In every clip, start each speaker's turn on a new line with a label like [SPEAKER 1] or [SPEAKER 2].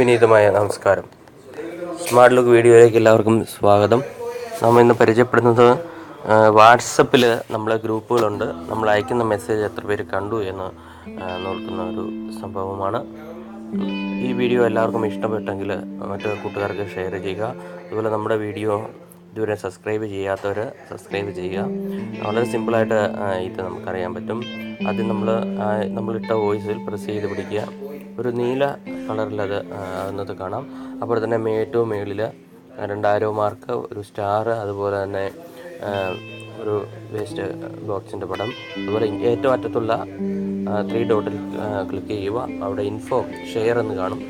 [SPEAKER 1] വിനീതമായ നമസ്കാരം. Smart look വീഡിയോയിലേക്ക് എല്ലാവർക്കും സ്വാഗതം. നമ്മൾ ഇന്ന് പരിചയപ്പെടുന്നത് വാട്സപ്പിൽ നമ്മളെ ഗ്രൂപ്പുകളുണ്ട്. നമ്മൾ അയക്കുന്ന മെസ്സേജ് എത്ര പേര് കണ്ടു എന്ന് നോക്കുന്ന ഒരു സംഭവമാണ്. ഈ വീഡിയോ എല്ലാവർക്കും ഇഷ്ടപ്പെട്ടെങ്കിൽ മറ്റു കൂട്ടുകാർക്ക് ഷെയർ ചെയ്യുക. അതുപോലെ നമ്മുടെ വീഡിയോ ഇതുവരെ സബ്സ്ക്രൈബ് ചെയ്യാത്തവർ സബ്സ്ക്രൈബ് ചെയ്യുക. വളരെ സിമ്പിളായിട്ട് ഇത് നമുക്കറിയാൻ പറ്റും. ആദ്യം നമ്മൾ നമ്മളിട്ട വോയിസിൽ പ്രസ് ചെയ്ത് പിടിക്കുക. ഒരു നീല കളറിൽ അത് ആകുന്നത് കാണാം. അപ്പോൾ തന്നെ മേട്ടവും മേളിൽ രണ്ടായിരം മാർക്ക് ഒരു സ്റ്റാർ അതുപോലെ തന്നെ ഒരു വേസ്റ്റ് ബോക്സിന്റെ പടം. അതുപോലെ ഏറ്റവും അറ്റത്തുള്ള ത്രീ ഡോട്ടിൽ ക്ലിക്ക് ചെയ്യുക. അവിടെ ഇൻഫോ ഷെയർ എന്ന് കാണും.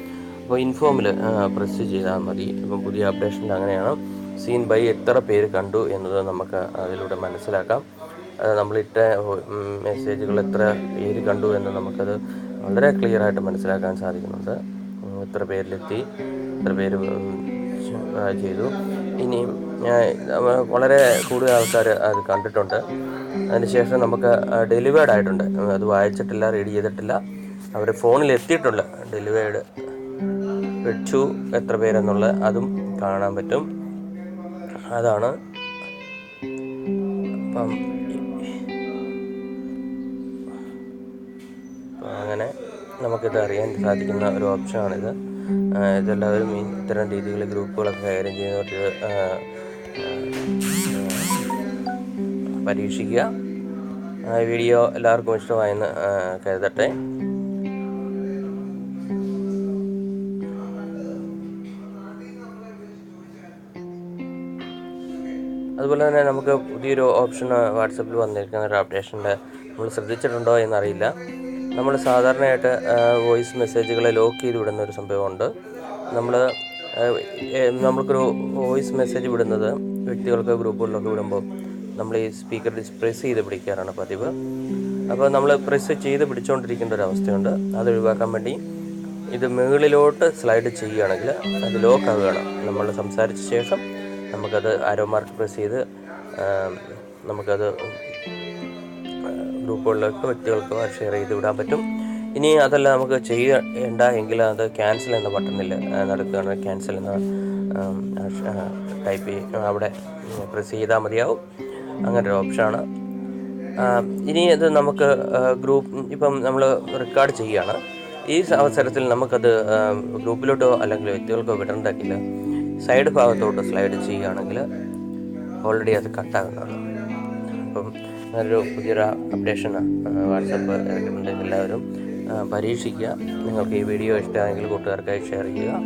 [SPEAKER 1] അപ്പോൾ ഇൻഫോമിൽ പ്രസ് ചെയ്താൽ മതി. ഇപ്പം പുതിയ അപ്ഡേഷനിൽ അങ്ങനെയാണ്. സീൻ ബൈ എത്ര പേര് കണ്ടു എന്നത് നമുക്ക് അതിലൂടെ മനസ്സിലാക്കാം. നമ്മളിട്ട മെസ്സേജുകൾ എത്ര പേര് കണ്ടു എന്ന് നമുക്കത് വളരെ ക്ലിയർ ആയിട്ട് മനസ്സിലാക്കാൻ സാധിക്കുന്നുണ്ട്. ഇത്ര പേരിലെത്തി ഇത്ര പേര് ചെയ്തു. ഇനിയും ഞാൻ വളരെ കൂടുതൽ ആൾക്കാർ അത് കണ്ടിട്ടുണ്ട്. അതിനുശേഷം നമുക്ക് ഡെലിവേർഡ് ആയിട്ടുണ്ട്. അത് വായിച്ചിട്ടില്ല റീഡ് ചെയ്തിട്ടില്ല. അവർ ഫോണിൽ എത്തിയിട്ടുണ്ട്. ഡെലിവേർഡ് വെച്ചു എത്ര പേരെന്നുള്ള അതും കാണാൻ പറ്റും. അതാണ് അപ്പം അങ്ങനെ നമുക്കിത് അറിയാൻ സാധിക്കുന്ന ഒരു ഓപ്ഷനാണിത്. ഇത് ഇതെല്ലാവരും ഇത്തരം രീതിയിൽ ഗ്രൂപ്പുകളൊക്കെ കൈകാര്യം ചെയ്യുന്നവർക്ക് പരീക്ഷിക്കുക. വീഡിയോ എല്ലാവർക്കും ഇഷ്ടമായെന്ന് കരുതട്ടെ. അതുപോലെ തന്നെ നമുക്ക് പുതിയൊരു ഓപ്ഷൻ വാട്സപ്പിൽ വന്നിരിക്കുന്ന ഒരു അപ്ഡേഷന്റെ നമ്മൾ ശ്രദ്ധിച്ചിട്ടുണ്ടോ എന്നറിയില്ല. നമ്മൾ സാധാരണയായിട്ട് വോയിസ് മെസ്സേജുകളെ ലോക്ക് ചെയ്ത് വിടുന്ന ഒരു സംഭവമുണ്ട്. നമ്മൾ നമ്മൾക്കൊരു വോയിസ് മെസ്സേജ് വിടുന്നത് വ്യക്തികൾക്ക് ഗ്രൂപ്പുകളിലൊക്കെ വിടുമ്പോൾ നമ്മൾ ഈ സ്പീക്കർ പ്രസ് ചെയ്ത് പിടിക്കാറാണ് പതിവ്. അപ്പോൾ നമ്മൾ പ്രസ് ചെയ്ത് പിടിച്ചുകൊണ്ടിരിക്കേണ്ട ഒരു അവസ്ഥയുണ്ട്. അത് ഒഴിവാക്കാൻ വേണ്ടി ഇത് മുകളിലോട്ട് സ്ലൈഡ് ചെയ്യുകയാണെങ്കിൽ അത് ലോക്ക് ആവുകയാണ്. നമ്മൾ സംസാരിച്ച ശേഷം നമുക്കത് ആരോ മാർക്ക് പ്രസ് ചെയ്ത് നമുക്കത് ഗ്രൂപ്പുകളിലേക്ക് വ്യക്തികൾക്ക് ഷെയർ ചെയ്ത് വിടാൻ പറ്റും. ഇനി അതല്ല നമുക്ക് ചെയ്യേണ്ട എങ്കിൽ അത് ക്യാൻസൽ എന്ന ബട്ടണിൽ നടക്കുകയാണ്. ക്യാൻസൽ എന്ന ടൈപ്പ് അവിടെ പ്രസ് ചെയ്താൽ മതിയാവും. അങ്ങനെ ഒരു ഓപ്ഷനാണ് ഇനി അത് നമുക്ക് ഗ്രൂപ്പ് ഇപ്പം നമ്മൾ റെക്കോർഡ് ചെയ്യുകയാണ് ഈ അവസരത്തിൽ നമുക്കത് ഗ്രൂപ്പിലോട്ടോ അല്ലെങ്കിൽ വ്യക്തികൾക്കോ വിടേണ്ടതില്ല സൈഡ് ഭാഗത്തോട്ട് സ്ലൈഡ് ചെയ്യുകയാണെങ്കിൽ ഓൾറെഡി അത് കട്ടാകുന്നതാണ് അപ്പം നല്ലൊരു പുതിയൊരു അപ്ഡേഷനാണ് വാട്സപ്പ് എല്ലാവരും പരീക്ഷിക്കുക. നിങ്ങൾക്ക് ഈ വീഡിയോ ഇഷ്ടമായെങ്കിൽ കൂട്ടുകാർക്കായി ഷെയർ ചെയ്യുക.